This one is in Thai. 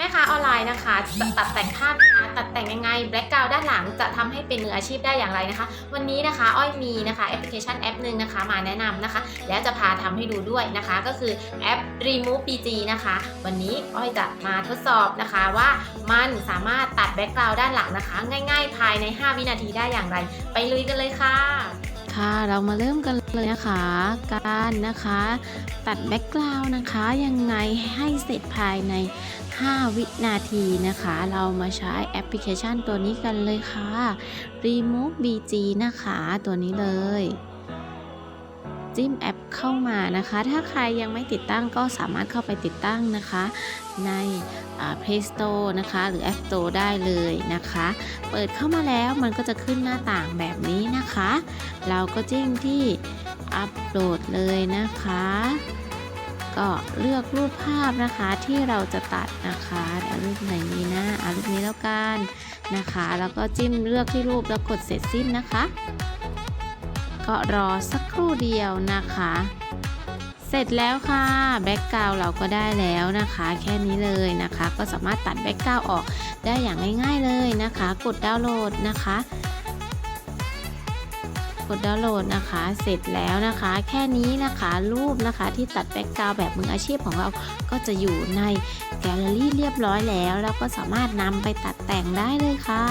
แม่ค้าออนไลน์นะคะจะตัดแต่งภาพนะคะตัดแต่งยังไงแบล็กกราวด้านหลังจะทำให้เป็นมืออาชีพได้อย่างไรนะคะ วันนี้นะคะอ้อยมีนะคะแอปพลิเคชันแอปหนึ่งนะคะ มาแนะนำนะคะ แล้วจะพาทำให้ดูด้วยนะคะ ก็คือแอป Remove PG นะคะ วันนี้อ้อยจะมาทดสอบนะคะว่ามันสามารถตัดแบ็กกราวด้านหลังนะคะ ง่าย ๆ ภายใน 5 วินาทีได้อย่างไร ไปลุยกันเลยค่ะ ค่ะ เรามาเริ่มกันเลยนะคะ การนะคะ ตัดแบ็กกราวน์นะคะยังไงให้เสร็จภายใน 5 วินาทีนะคะ เรามาใช้แอปพลิเคชันตัวนี้กันเลยค่ะ Remove BG นะคะ ตัวนี้เลย จิ้มแอปเข้ามานะคะ ถ้าใครยังไม่ติดตั้งก็สามารถเข้าไปติดตั้งนะคะ ใน Play Store นะคะ หรือ App Store ได้เลยนะคะ เปิดเข้ามาแล้วมันก็จะขึ้นหน้าต่างแบบนี้นะคะ เราก็จิ้มที่อัปโหลดเลยนะคะ ก็เลือกรูปภาพนะคะที่เราจะตัดนะคะเดี๋ยวรูปไหนดีนะอะรูปนี้แล้วกันนะคะ แล้วก็จิ้มเลือกที่รูปแล้วกดเสร็จสิ้นนะคะ ก็รอสักครู่เดียวนะคะ เสร็จแล้วค่ะแบ็กกราวเราก็ได้แล้วนะคะ แค่นี้เลยนะคะ ก็สามารถตัดแบ็กกราวออกได้อย่างง่าย ๆเลยนะคะ กดดาวน์โหลดนะคะกดดาวน์โหลดนะคะ เสร็จแล้วนะคะ แค่นี้นะคะรูปนะคะที่ตัดแบ็กกราวแบบมืออาชีพของเราก็จะอยู่ในแกลเลอรี่เรียบร้อยแล้ว แล้วก็สามารถนำไปตัดแต่งได้เลยค่ะ